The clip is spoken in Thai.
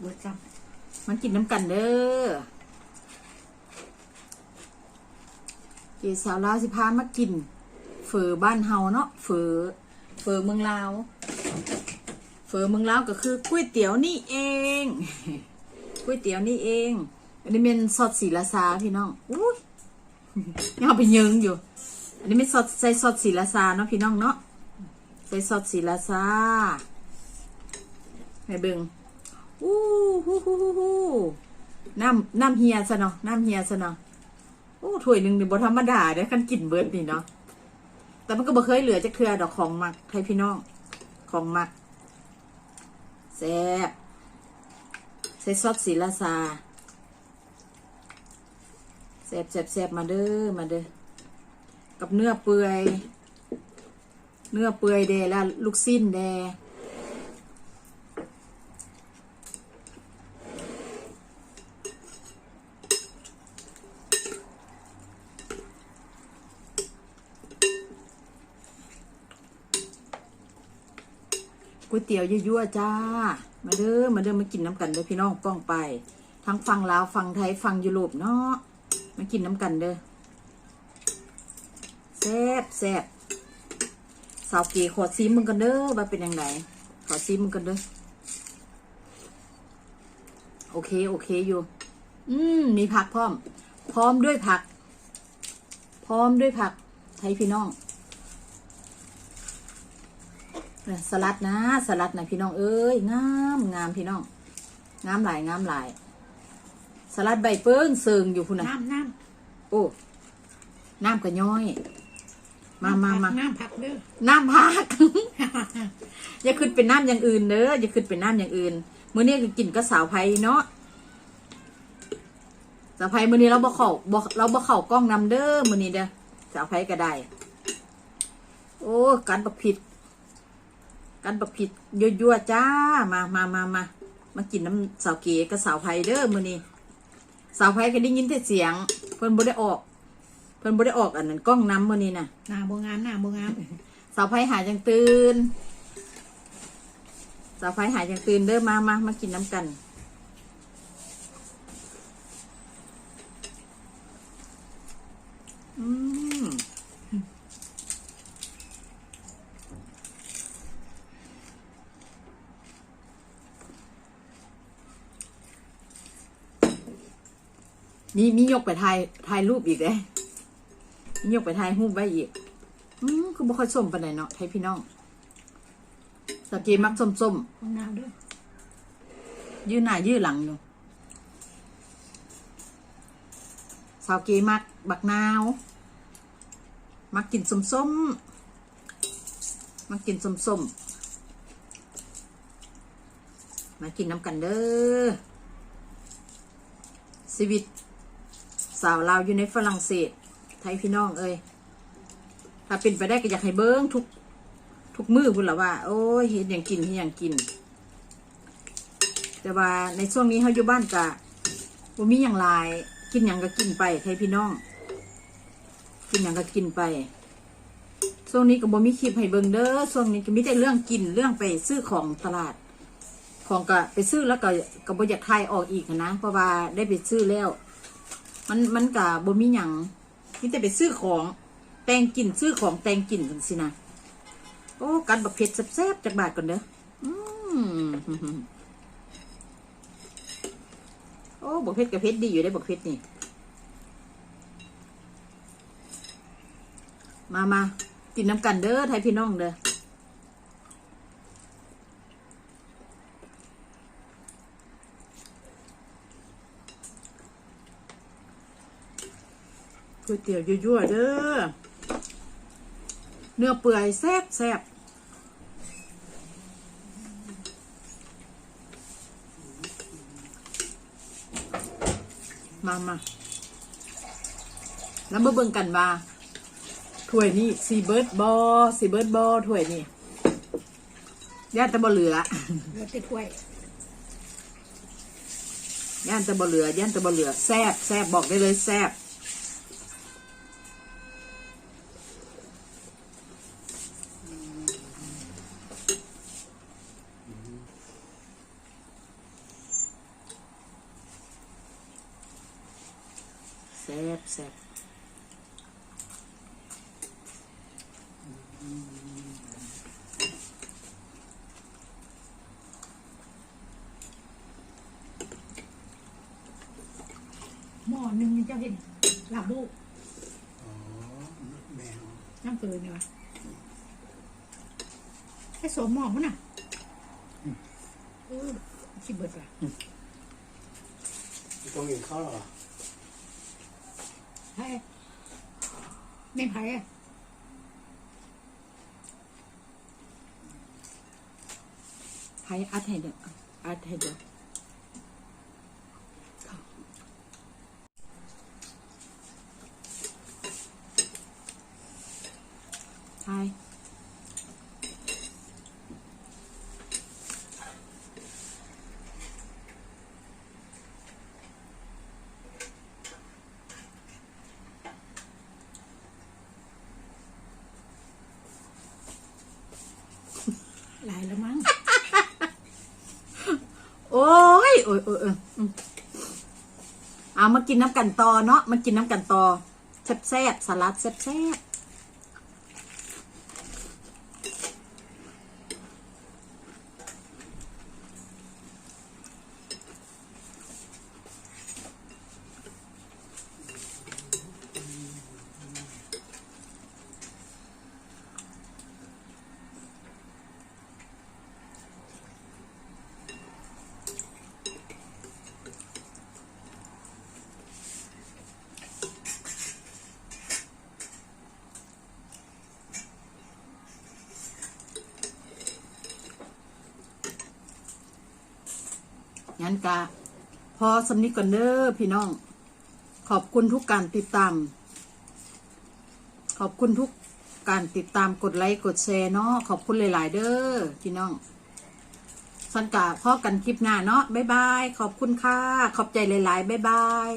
เบิดจังมันกินน้ำกันเด้อเกสาวลาวสิพามากินเฝอบ้านเฮาเนาะเฝอเฝอเมืองลาวเฝอเมืองลาวก็คือก๋วยเตี๋ยวนี่เองก๋วยเตี๋ยวนี่เอง อันนี้เป็นซอสสีลาซาพี่น้องอุ้ยยังเอาไปยิงอยู่ อันนี้เป็นซอสใส่ซอสสีลาซาเนาะพี่น้องเนาะใส่ซอสสีลาซาให้เบิ่ง อู้ฮู้ฮู้ฮู้ฮู้น้ำน้ำเฮียซะเนาะน้ำเฮียซะเนาะโอ้ถ้วยหนึ่งนี่บธรรมดาเด้อคันกินเบิร์ดนี่เนาะแต่มันก็บ่เคยเหลือจักเทื่อดอกของมักให้พี่น้องของมักแซ่บใส่ซอสสีลาซาแซ่บแซ่บแซ่บมาเด้อมาเด้อกับเนื้อเปื่อย เนื้อเปื่อยแดแล้วลูกสิ้นแด ก๋วยเตี๋ยวยั่วๆจ้า มาเด้อมาเด้อมากินน้ำกันเด้อพี่น้องป้องไป ทั้งฟังลาวฟังไทยฟังยุโรปเนาะมากินน้ำกันเด้อแซ่บแซ่บสาวเกีขอซีมึงกันเด้อว่าเป็นยังไงขอซีมึงกันเด้อโอเคโอเคอยู่ อืมมีผักพร้อม พร้อมด้วยผัก พร้อมด้วยผักไทยพี่น้อง เนี่ย สลัดนะสลัดนะพี่น้องเอ้ยงามงามพี่น้องงามหลายงามหลาย สลัดใบเปิ้งเซิงอยู่คุณนะน้ำน้โอ้น้ำกระย้อยำมามามาน้ำผักเด้อน้ำพัก อย่าขึ้นเป็นน้ำอย่างอื่นเด้ออย่าขึ้นเป็นน้ำอย่างอื่นมื้อนี้ก็กินก็สาวไผ่เนาะสาวไผ่มื้อนี้เราบ่เข้าบ่เราบ่เข้ากล้องนำเด้อมื้อนี้เด้อสาวไผ่ก็ได้ โอ้การบักผิด กันบักผิดยั่วๆจ้ามามามามามากินน้ำสาวเก๋กับสาวไผ่เด้อมื้อนี้สาวไผ่ก็ได้ยินแต่เสียง เพิ่นบ่ได้ออก เพิ่นบ่ได้ออกอันนั้นกล้องน้ำมื้อนี้น่ะหน้าโบงามหน้าโบงามสาวไผ่หาจังตื่นสาวไผ่หาจังตื่นเด้อมามามากินน้ำกันอืม มีมียกไปถ่ายถ่ายรูปอีกเลยมียกไปถ่ายรูปไว้อีก อืมคือบ่ค่อยส้มปานใดเนาะไทยพี่น้องสกีมักส้มส้มของน้ำเด้อๆยื้อหน้ายื้อหลังอยู่สาวเกมักบักนาว มักกินส้มส้มๆมักกินส้มส้มๆมากินน้ำกันเด้อชีวิตสาวลาวอยู่ในฝรั่งเศส ไทยพี่น้องเอ้ยถ้าเป็นไปได้ก็อยากให้เบิ้งทุก ทุกมือพุ่นละว่า โอ้ยเห็นอย่างกินเห็นอย่างกิน แต่ว่าในช่วงนี้เขาอยู่บ้านกะบ่มีอย่างลายกินอย่างก็กินไปไทยพี่น้อง กินอย่างก็กินไปช่วงนี้ก็บ่มีคลิปให้เบิ่งเด้อช่วงนี้ก็มีแต่เรื่องกินเรื่องไปซื้อของตลาด ของก็ไปซื้อแล้วก็ก็บ่อยากทายออกอีกนะเพราะว่าได้ไปซื้อแล้ว มันมันก็บ่มีหยังมีแต่ไปซื้อของ แตงกินซื้อของแตงกินกันสินะโอ้กันบักเผ็ดแซ่บๆจากบาทก่อนเด้อโอ้บักเผ็ดกับเผ็ดดีอยู่ได้บักเผ็ดนี่ มามากินน้ำกันเด้อไทยพี่น้องเด้อ ก๋วยเตี๋ยวยั่วๆเด้อ เนื้อเปื่อยแซ่บแซ่บมามาแล้วมาเบิ่งกันว่าถ้วยนี้ซีเบิร์ดบอซีเบิร์ดบอถ้วยนี้ย่านแตะบ่เหลือเหลือแต่ถ้วย ย่านแตะบ่เหลือย่านแตะบ่เหลือแซ่บแซ่บบอกได้เลยแซ่บ แซ่บแซ่บหม้อหนึ่งนี่เจ้าเห็นลาบลูกอ๋อแมวน้ำเกลือเนี่ยวะให้สวมหม้อมั้งน่ะเออชิบเบิดว่ะต้องกินข้าวเหรอ ให้ไม่ไผ่อะให้อัดใหลายแล้วมั้ง โอ้ยโอ้ยโอ้ยเอออืมเอามากินน้ำกันต่อเนาะมากินน้ำกันต่อแซ่บแซ่บๆสลัดแซ่บแงั้นกะพอสำนิกก่อนเด้อพี่น้อง ขอบคุณทุกการติดตาม ขอบคุณทุกการติดตามกดไลค์กดแชร์เนาะขอบคุณหลาย ๆ เด้อพี่น้องสันกะพ่อกันคลิปหน้าเนาะบ๊ายบาย ขอบคุณค่ะ ขอบใจหลาย ๆ บ๊ายบาย